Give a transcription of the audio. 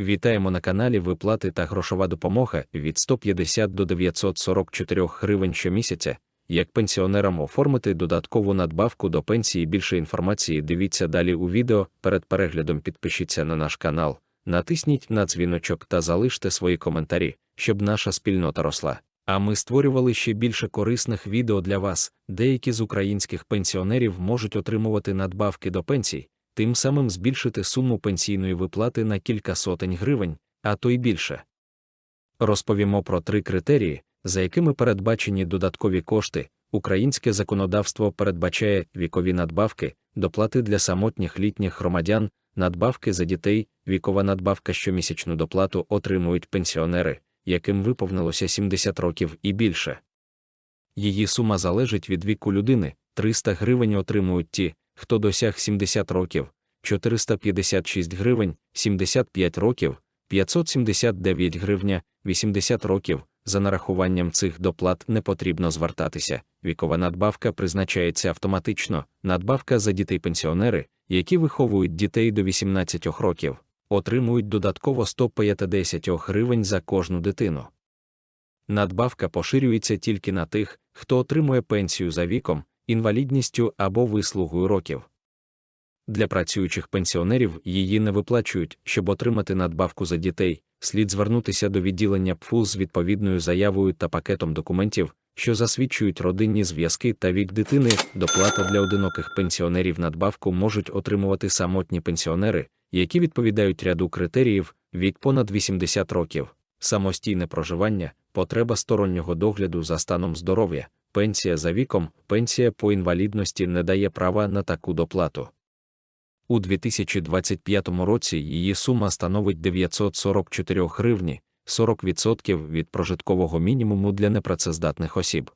Вітаємо на каналі Виплати та грошова допомога від 150 до 944 гривень щомісяця. Як пенсіонерам оформити додаткову надбавку до пенсії більше інформації дивіться далі у відео. Перед переглядом підпишіться на наш канал, натисніть на дзвіночок та залиште свої коментарі, щоб наша спільнота росла. А ми створювали ще більше корисних відео для вас. Деякі з українських пенсіонерів можуть отримувати надбавки до пенсій, тим самим збільшити суму пенсійної виплати на кілька сотень гривень, а то й більше. Розповімо про три критерії, за якими передбачені додаткові кошти. Українське законодавство передбачає вікові надбавки, доплати для самотніх літніх громадян, надбавки за дітей, вікова надбавка щомісячну доплату отримують пенсіонери, яким виповнилося 70 років і більше. Її сума залежить від віку людини 300 гривень отримують ті, хто досяг 70 років, 456 гривень, 75 років, 579 гривня, 80 років. За нарахуванням цих доплат не потрібно звертатися. Вікова надбавка призначається автоматично. Надбавка за дітей-пенсіонери, які виховують дітей до 18 років, отримують додатково 150 гривень за кожну дитину. Надбавка поширюється тільки на тих, хто отримує пенсію за віком, інвалідністю або вислугою років. Для працюючих пенсіонерів її не виплачують, щоб отримати надбавку за дітей, слід звернутися до відділення ПФУ з відповідною заявою та пакетом документів, що засвідчують родинні зв'язки та вік дитини. Доплата для одиноких пенсіонерів надбавку можуть отримувати самотні пенсіонери, які відповідають ряду критеріїв вік понад 80 років, самостійне проживання, потреба стороннього догляду за станом здоров'я, пенсія за віком, пенсія по інвалідності не дає права на таку доплату. У 2025 році її сума становить 944 гривні, 40% від прожиткового мінімуму для непрацездатних осіб.